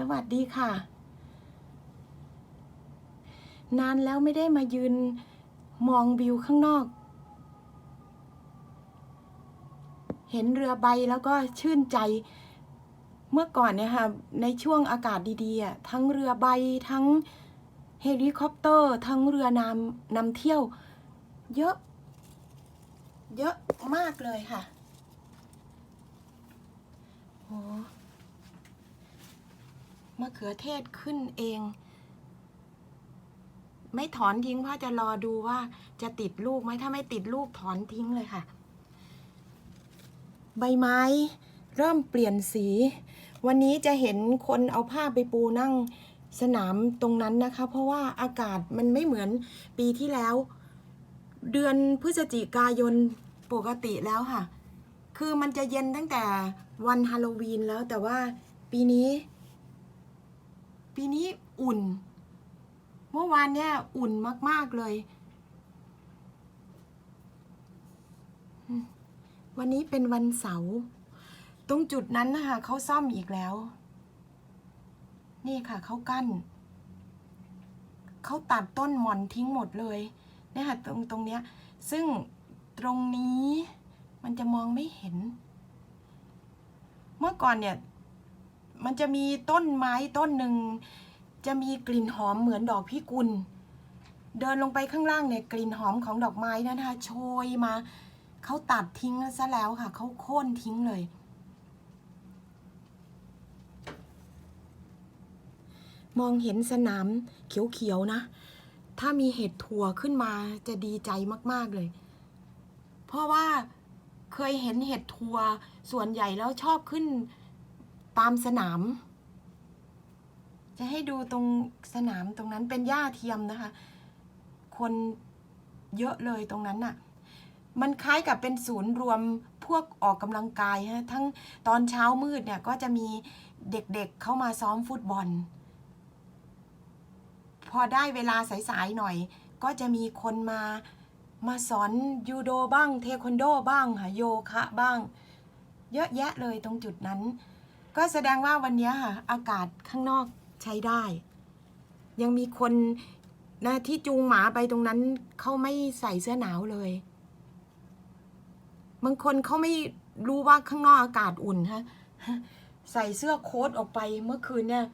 สวัสดีค่ะ นานแล้วไม่ได้มายืนมองวิวข้างนอก เห็นเรือใบแล้วก็ชื่นใจเมื่อก่อนเนี่ยค่ะในช่วงอากาศดีๆทั้งเรือใบทั้งเฮลิคอปเตอร์ ทั้งเรือนำนำเที่ยว เยอะ เยอะมากเลยค่ะโห มะเขือเทศขึ้นเอง ไม่ถอนทิ้งเพราะจะรอดูว่าจะติดลูกไหมถ้าไม่ติดลูกถอนทิ้งเลยค่ะ ใบไม้เริ่มเปลี่ยนสี วันนี้จะเห็นคนเอาผ้าไปปูนั่งสนามตรงนั้นนะคะ เพราะว่าอากาศมันไม่เหมือนปีที่แล้ว เดือนพฤศจิกายนปกติแล้วค่ะ คือมันจะเย็นตั้งแต่วันฮาโลวีนแล้วแต่ว่าปีนี้ ปีนี้อุ่น เมื่อวานเนี่ยอุ่นมาก ๆ เลย วันนี้เป็นวันเสาร์ตรงจุดนั้นนะคะเขาซ่อมอีกแล้ว นี่ค่ะเขากั้นเขาตัดต้นหมอนทิ้งหมดเลยเนี่ยค่ะตรงตรงเนี้ย ซึ่งตรงนี้มันจะมองไม่เห็น เมื่อก่อนเนี่ย มันจะมีต้นไม้ต้นหนึ่งจะมีกลิ่นหอมเหมือนดอกพิกุล เดินลงไปข้างล่างเนี่ยกลิ่นหอมของดอกไม้นะคะโชยมาเขาตัดทิ้งซะแล้วค่ะเขาโค่นทิ้งเลย มองเห็นสนามเขียวๆนะ ถ้ามีเห็ดถั่วขึ้นมาจะดีใจมากๆเลย เพราะว่าเคยเห็นเห็ดถั่วส่วนใหญ่แล้วชอบขึ้น ตามสนาม จะให้ดูตรงสนามตรงนั้นเป็นหญ้าเทียมนะคะ คนเยอะเลยตรงนั้นน่ะ มันคล้ายกับเป็นศูนย์รวมพวกออกกำลังกายฮะทั้งตอนเช้ามืดเนี่ยก็จะมีเด็กๆเข้ามาซ้อมฟุตบอล พอได้เวลาสายๆหน่อย ก็จะมีคนมามาสอนยูโดบ้าง เทควันโดบ้างค่ะโยคะบ้าง เยอะแยะเลยตรงจุดนั้น ก็แสดงว่าวันนี้ค่ะ อากาศข้างนอกใช้ได้ ยังมีคนนะที่จูงหมาไปตรงนั้นเขาไม่ใส่เสื้อหนาวเลย บางคนเขาไม่รู้ว่าข้างนอกอากาศอุ่นฮะใส่เสื้อโค้ทออกไปเมื่อคืนเนี่ย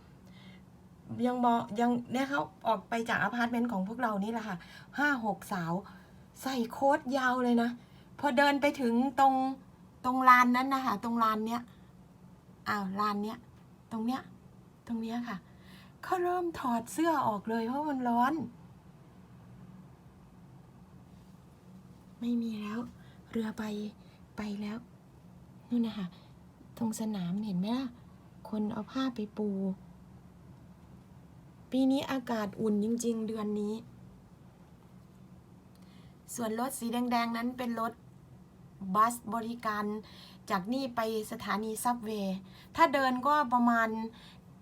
ยังมองยังเนี่ยเขาออกไปจากอพาร์ตเมนต์ของพวกเรานี่แหละค่ะห้าหกสาว ใส่โค้ทยาวเลยนะ พอเดินไปถึงตรงตรงลานนั้นนะคะตรงลานเนี้ย อ้าวลานเนี้ยตรงเนี้ยตรงเนี้ยค่ะเขาเริ่มถอดเสื้อออกเลยเพราะมันร้อน ไม่มีแล้ว เรือไปไปแล้วนู่นนะคะตรงสนามเห็นไหมล่ะคนเอาผ้าไปปู ปีนี้อากาศอุ่นจริง ๆ เดือนนี้ ส่วนรถสีแดง ๆ นั้นเป็นรถ บัสบริการ จากนี่ไปสถานีซับเวย์ ถ้าเดินก็ประมาณ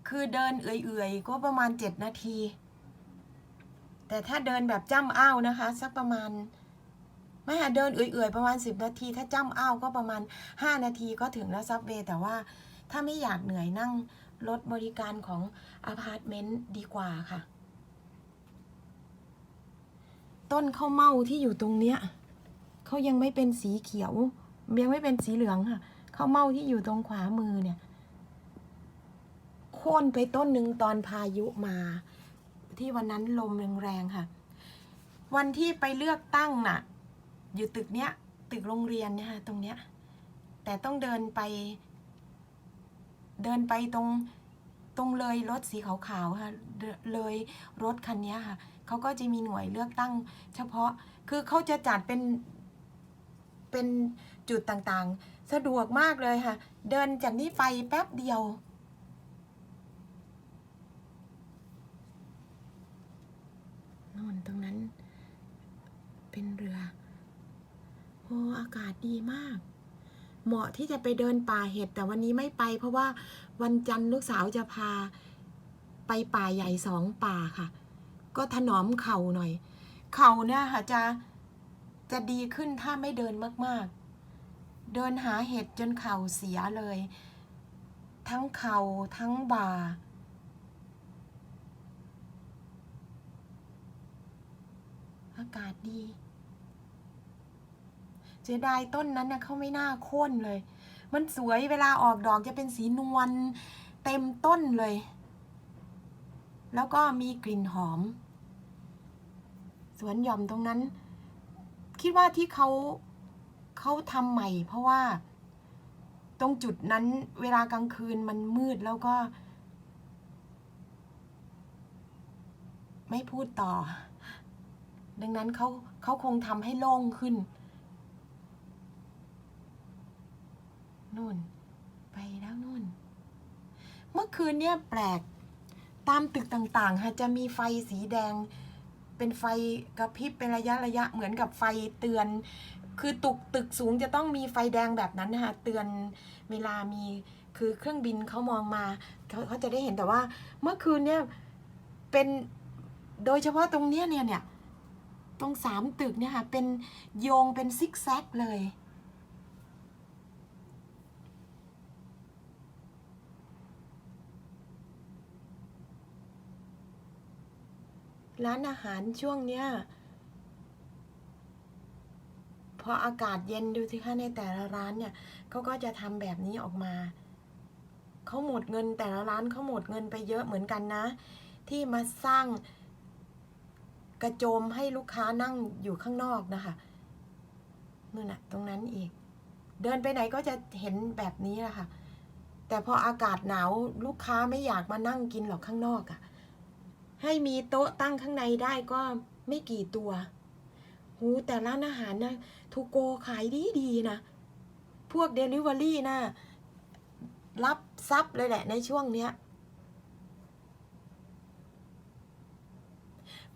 คือเดินเอื่อยๆ ก็ประมาณ 7 นาที แต่ถ้าเดินแบบจ้ำอ้าวนะคะ สักประมาณไม่เดินเอื่อยๆ ประมาณ 10 นาที ถ้าจ้ำอ้าวก็ประมาณ 5 นาทีก็ถึงแล้วซับเวย์แต่ว่าถ้าไม่อยากเหนื่อยนั่งรถบริการของอพาร์ตเมนต์ดีกว่าค่ะ ต้นข้าวเม่าที่อยู่ตรงเนี้ย เขายังไม่เป็นสีเขียว ยังไม่เป็นสีเหลืองค่ะข้าวเม่าที่อยู่ตรงขวามือเนี่ยโค่นไปต้นหนึ่งตอนพายุมา ที่วันนั้นลมแรงๆค่ะ วันที่ไปเลือกตั้งน่ะ อยู่ตึกเนี้ย ตึกโรงเรียนเนี่ยค่ะตรงเนี้ย แต่ต้องเดินไป เดินไปตรงตรงเลยรถสีขาวๆค่ะเดเลยรถคันเนี้ยค่ะเขาก็จะมีหน่วยเลือกตั้ง เฉพาะคือเขาจะจัดเป็น เป็นจุดต่างๆ สะดวกมากเลยค่ะ เดินจากนี้ไปแป๊บเดียวนู่นตรงนั้น เป็นเรือ โอ้อากาศดีมาก เหมาะที่จะไปเดินป่าเห็ด แต่วันนี้ไม่ไป เพราะว่าวันจันทร์ลูกสาวจะพาไปป่าใหญ่สองป่าค่ะ ก็ถนอมเข่าหน่อย เข่าเนี่ยค่ะจะ จะดีขึ้นถ้าไม่เดินมากๆ เดินหาเห็ดจนเข่าเสียเลย ทั้งเข่าทั้งบ่า อากาศดีเสียดายต้นนั้นเน่ยเขาไม่น่าโค่นเลย มันสวยเวลาออกดอกจะเป็นสีนวลเต็มต้นเลย แล้วก็มีกลิ่นหอม สวนหย่อมตรงนั้น คิดว่าที่เขาเขาทำใหม่ เพราะว่า ตรงจุดนั้นเวลากลางคืนมันมืดแล้วก็ ไม่พูดต่อ ดังนั้นเขาเขาคงทำให้โล่งขึ้นนู่น ไปแล้วนู่น เมื่อคืนเนี่ยแปลกตามตึกต่างๆค่ะจะมีไฟสีแดง เป็นไฟกระพริบเป็นระยะระยะเหมือนกับไฟเตือน คือตึกตึกสูงจะต้องมีไฟแดงแบบนั้นนะคะเตือนเวลามีคือเครื่องบินเขามองมาเขาเขาจะได้เห็นแต่ว่า เมื่อคืนเนี่ยเป็นโดยเฉพาะตรงเนี้ยเนี่ยเนี่ยตรงสามตึกเนี่ยค่ะเป็นโยงเป็นซิกแซกเลย ร้านอาหารช่วงเนี้ยพออากาศเย็นดูสิคะในแต่ละร้านเนี่ยเขาก็จะทำแบบนี้ออกมาเขาหมดเงินแต่ละร้านเขาหมดเงินไปเยอะเหมือนกันนะ ที่มาสร้างกระโจมให้ลูกค้านั่งอยู่ข้างนอกนะคะนู่นน่ะ ตรงนั้นอีก เดินไปไหนก็จะเห็นแบบนี้แหละค่ะ แต่พออากาศหนาวลูกค้าไม่อยากมานั่งกินหรอกข้างนอกอะ่ะ ให้มีโต๊ะตั้งข้างในได้ก็ไม่กี่ตัวหูแต่ร้านอาหารนะทูโกขายดีดีๆนะ พวกเดลิเวอรี่นะ รับซับเลยแหละในช่วงเนี้ย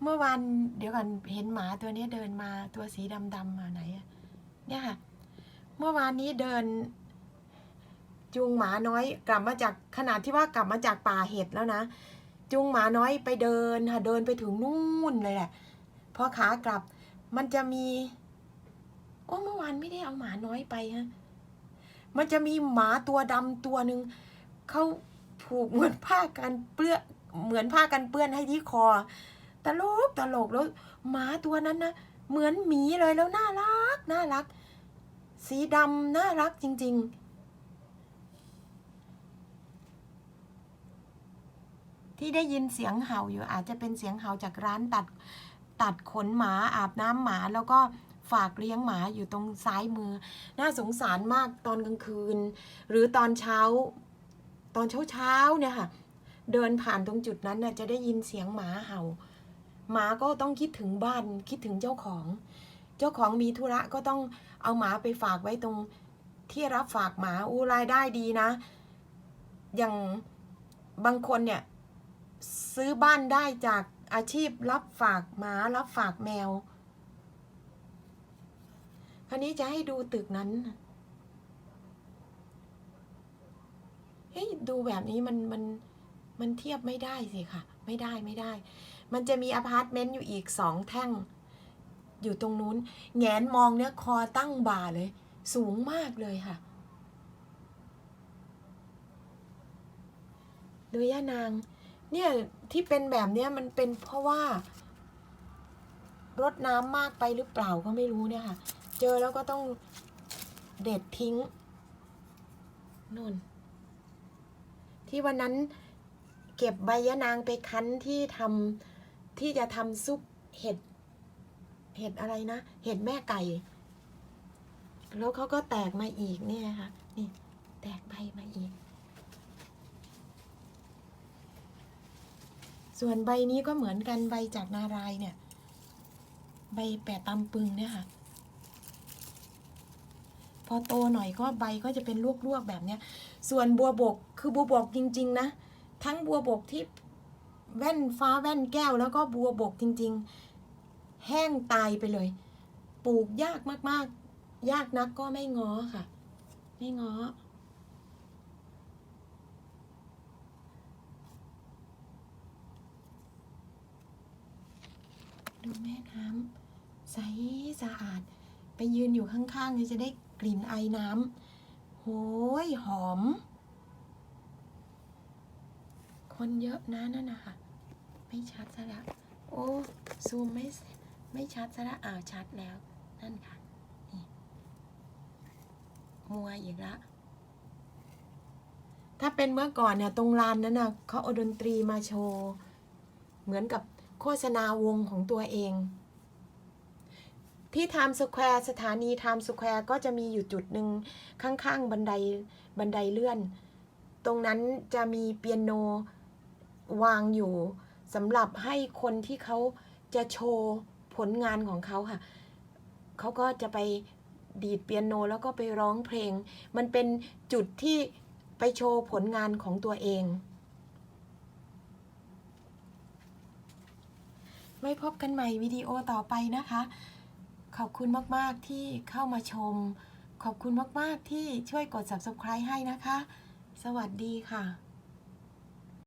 เมื่อวานเดี๋ยวก่อนเห็นหมาตัวนี้เดินมาตัวสีดำๆมาไหนอะเนี่ยค่ะ เมื่อวานนี้เดินจูงหมาน้อยกลับมาจากขนาดที่ว่ากลับมาจากป่าเห็ดแล้วนะ จูงหมาน้อยไปเดินค่ะเดินไปถึงนู่นเลยแหละพอขากลับ มันจะมี โอ้เมื่อวานไม่ได้เอาหมาน้อยไปฮะมันจะมีหมาตัวดำตัวหนึ่งเขาผูกเหมือนผ้ากันเปื้อนเหมือนผ้ากันเปื้อนให้ที่คอ ตลกตลกแล้วหมาตัวนั้นนะเหมือนหมีเลยแล้วน่ารักน่ารัก สีดำน่ารักจริง ๆ ที่ได้ยินเสียงเห่าอยู่อาจจะเป็นเสียงเห่าจากร้านตัดตัดขนหมาอาบน้ำหมาแล้วก็ฝากเลี้ยงหมาอยู่ตรงซ้ายมือ น่าสงสารมากตอนกลางคืน หรือตอนเช้า ตอนเช้าเช้าเนี่ยค่ะ เดินผ่านตรงจุดนั้นน่ะจะได้ยินเสียงหมาเห่า หมาก็ต้องคิดถึงบ้านคิดถึงเจ้าของ เจ้าของมีธุระก็ต้องเอาหมาไปฝากไว้ตรงที่รับฝากหมาอู้รายได้ดีนะ อย่างบางคนเนี่ย ซื้อบ้านได้จากอาชีพรับฝากหมารับฝากแมว คราวนี้จะให้ดูตึกนั้นเฮ้ยดูแบบนี้มันมันมันเทียบไม่ได้สิค่ะ ไม่ได้ไม่ได้ มันจะมีอพาร์ตเมนต์อยู่อีกสองแท่ง อยู่ตรงนู้นแงนมองเนี่ยคอตั้งบ่าเลย สูงมากเลยค่ะ ดูย่านาง เนี่ยที่เป็นแบบเนี้ยมันเป็นเพราะว่ารดน้ำมากไปหรือเปล่าก็ไม่รู้เนี่ยค่ะ เจอแล้วก็ต้องเด็ดทิ้งนู่น ที่วันนั้นเก็บใบยะนางไปคั้นที่ทำที่จะทำซุปเห็ด เห็ดอะไรนะ เห็ดแม่ไก่ แล้วเขาก็แตกมาอีกเนี่ยค่ะ นี่ แตกใบมาอีก ส่วนใบนี้ก็เหมือนกันใบจากนารายเนี่ย ใบแปดตำปึงเนี่ยค่ะ พอโตหน่อยก็ใบก็จะเป็นลวกๆแบบเนี้ย ส่วนบัวบกคือบัวบกจริง ๆ นะ ทั้งบัวบกที่แว่นฟ้าแว่นแก้วแล้วก็บัวบกจริง ๆ แห้งตายไปเลย ปลูกยากมากๆ ยากนักก็ไม่ง้อค่ะ ไม่ง้อ ดูแม่น้ำใสสะอาด ไปยืนอยู่ข้างๆจะได้กลิ่นไอน้ำโหยหอม คนเยอะนะนั่นนะคะไม่ชัดซะละโอ้ซูมไม่ไม่ชัดซะละอ้าวชัดแล้ว นั่นค่ะนี่มัวอีกละถ้าเป็นเมื่อก่อนเนี่ยตรงลานนั้นนะเขาเอาดนตรีมาโชว์ เหมือนกับ ฆษณาวงของตัวเอง ที่ไทม์สแควร์สถานีไทม์สแควร์ก็จะมีอยู่จุดหนึ่งข้างๆ บันไดบันไดเลื่อน ตรงนั้นจะมีเปียโนวางอยู่สำหรับให้คนที่เขาจะโชว์ผลงานของเขาค่ะ เขาก็จะไปดีดเปียโนแล้วก็ไปร้องเพลง มันเป็นจุดที่ไปโชว์ผลงานของตัวเอง ไว้พบกันใหม่วิดีโอต่อไปนะคะ ขอบคุณมาก ๆ ที่เข้ามาชม ขอบคุณมาก ๆ ที่ช่วยกด subscribe ให้นะคะ สวัสดีค่ะ